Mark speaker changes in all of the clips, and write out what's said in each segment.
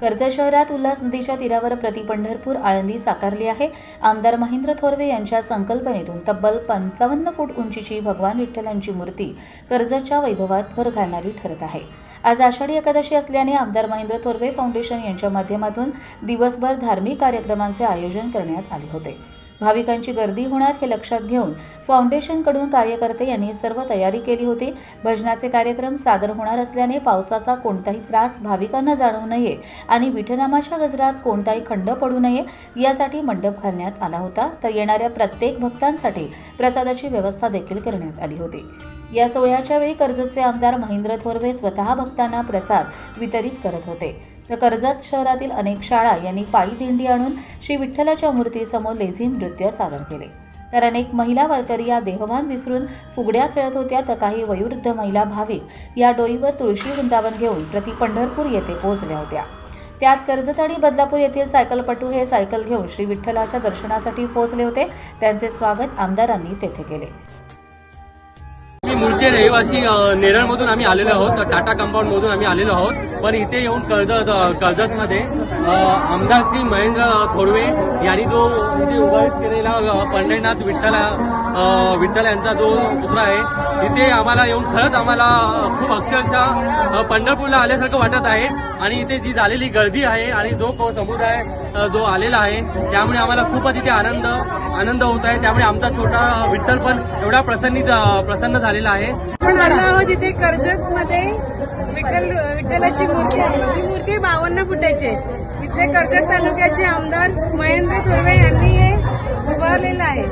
Speaker 1: कर्जत शहरात उल्हास नदीच्या तीरावर प्रति पंढरपूर आळंदी साकारली आहे. आमदार महेंद्र थोरवे यांच्या संकल्पनेतून तब्बल पंचावन्न फूट उंचीची भगवान विठ्ठलांची मूर्ती कर्जतच्या वैभवात भर घालणारी ठरत आहे. आज आषाढी एकादशी असल्याने आमदार महेंद्र थोरवे फाउंडेशन यांच्या माध्यमातून दिवसभर धार्मिक कार्यक्रमांचे आयोजन करण्यात आले होते. भाविकांची गर्दी होणार हे लक्षात घेऊन फाउंडेशनकडून कार्यकर्ते यांनी सर्व तयारी केली होती. भजनाचे कार्यक्रम सादर होणार असल्याने पावसाचा कोणताही त्रास भाविकांना जाणवू नये आणि विठनामाच्या गजरात कोणताही खंड पडू नये यासाठी मंडप घालण्यात आला होता. तर येणाऱ्या प्रत्येक भक्तांसाठी प्रसादाची व्यवस्था देखील करण्यात आली होती. या सोहळ्याच्या वेळी कर्जतचे आमदार महेंद्र थोरवे स्वतः भक्तांना प्रसाद वितरित करत होते. तर कर्जत शहरातील अनेक शाळा यांनी पायी दिंडी आणून श्री विठ्ठलाच्या मूर्तीसमोर लेझी नृत्य सादर केले. तर अनेक महिला वारकरी या देहवान विसरून फुगड्या खेळत होत्या तर काही वयोवृद्ध महिला भाविक या डोईवर तुळशी वृंदावन घेऊन प्रति पंढरपूर येथे पोहोचल्या होत्या. त्यात कर्जत आणि बदलापूर येथील सायकलपटू हे सायकल घेऊन श्री विठ्ठलाच्या दर्शनासाठी पोहोचले होते. त्यांचे स्वागत आमदारांनी तेथे केले.
Speaker 2: मूळचे रहिवासी नेरळमधून आम्ही आलेलो आहोत टाटा कंपाऊंडमधून आम्ही आलेलो आहोत. पण इथे येऊन कर्जत कर्जतमध्ये आमदार श्री महेंद्र थोडवे यांनी जो इथे केलेला पंढरीनाथ विठ्ठल विठ्ठल यांचा जो पुतळा आहे इथे आम्हाला येऊन खरंच आम्हाला खूप अक्षरशः पंढरपूरला आल्यासारखं वाटत आहे. आणि इथे जी झालेली गर्दी आहे आणि जो समुदाय जो आलेला आहे. त्यामुळे आम्हाला खूपच इथे आनंद आनंद होत आहे. त्यामुळे आमचा छोटा विठ्ठल पण एवढा प्रसन्नित प्रसन्न झालेला आहे.
Speaker 3: तिथे कर्जत मध्ये विठ्ठल विठ्ठलाची मूर्ती आहे. ही मूर्ती बावन्न फुटाची आहे. इथले कर्जत तालुक्याचे आमदार महेंद्र तुर्वे यांनी हे आहे.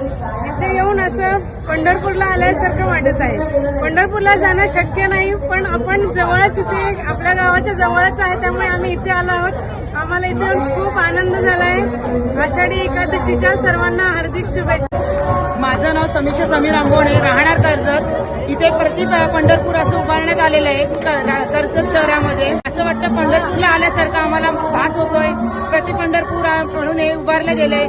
Speaker 3: इथे येऊन असं पंढरपूरला आल्यासारखं वाटत आहे. पंढरपूरला जाणं शक्य नाही पण आपण जवळच इथे आपल्या गावाच्या जवळच आहे त्यामुळे आम्ही इथे आलो आहोत. आम्हाला इथे खूप आनंद झाला आहे आषाढी एकादशीच्या सर्वांना हार्दिक शुभेच्छा.
Speaker 4: माझं नाव समीक्षा समीर आंबोणे राहणार कर्जत. इथे प्रति पंढरपूर असं उभारण्यात आलेलं आहे कर्जत शहरामध्ये. असं वाटतं पंढरपूरला आल्यासारखं आम्हाला भास होतोय. प्रति पंढरपूर म्हणून हे उभारलं गेलंय.